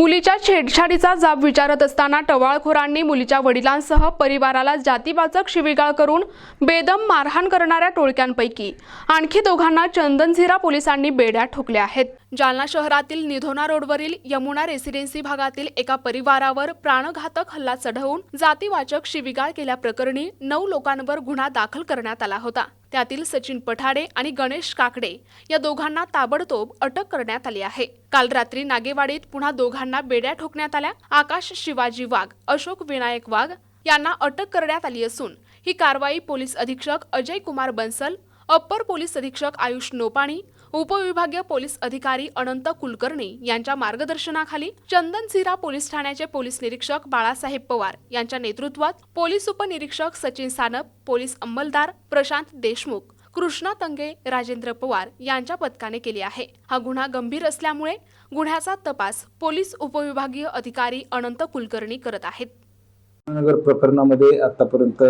मुलीच्या छेडछाडीचा जाब विचारत असताना टवाळखोरांनी मुलीच्या वडिलांसह परिवाराला जातीवाचक शिवीगाळ करून बेदम मारहाण करणाऱ्या टोळक्यांपैकी आणखी दोघांना चंदनझिरा पोलिसांनी बेड्या ठोकल्या आहेत. जालना शहरातील निधोना रोडवरील यमुना रेसिडेन्सी भागातील एका परिवारावर प्राणघातक हल्ला चढवून जातीवाचक शिवीगाळ केल्याप्रकरणी नऊ लोकांवर गुन्हा दाखल करण्यात आला होता. त्यातील सचिन पठाडे आणि गणेश काकडे या दोघांना ताबडतोब अटक करण्यात आली आहे. काल रात्री नागेवाडीत पुन्हा दोघांना बेड्या ठोकण्यात आल्या. आकाश शिवाजी वाघ अशोक विनायक वाघ यांना अटक करण्यात आली असून ही कारवाई पोलीस अधीक्षक अजय कुमार बन्सल अप्पर पोलीस अधीक्षक आयुष नोपाणी उपविभागीय पोलीस अधिकारी अनंत कुलकर्णी यांच्या मार्गदर्शनाखाली चंदनझिरा पोलीस ठाण्याचे पोलीस निरीक्षक बाळासाहेब पवार यांच्या नेतृत्वात पोलीस उपनिरीक्षक सचिन सानप पोलीस अंमलदार प्रशांत देशमुख कृष्णा तंगे राजेंद्र पवार यांच्या पथकाने केली आहे. हा गुन्हा गंभीर असल्यामुळे गुन्ह्याचा तपास पोलीस उपविभागीय अधिकारी अनंत कुलकर्णी करत आहेत. नगर प्रकरणामध्ये आतापर्यंत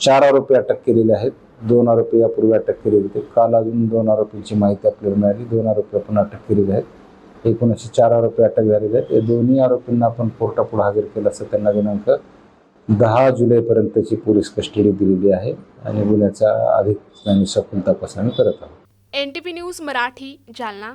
चार आरोपी अटक केलेले आहेत. दोन आरोपी यापूर्वी अटक केले होते. काल अजून दोन आरोपींची माहिती आपल्याला मिळाली. दोन आरोपी आपण अटक केलेले आहेत. एकूण असे चार आरोपी अटक झालेले आहेत. या दोन्ही आरोपींना आपण कोर्टापुढे हजर केलं असं त्यांना दिनांक दहा जुलैपर्यंतची पोलीस कस्टडी दिलेली आहे आणि गुन्ह्याचा अधिक सखोल तपास आम्ही करत आहोत. N T P news Marathi Jalna.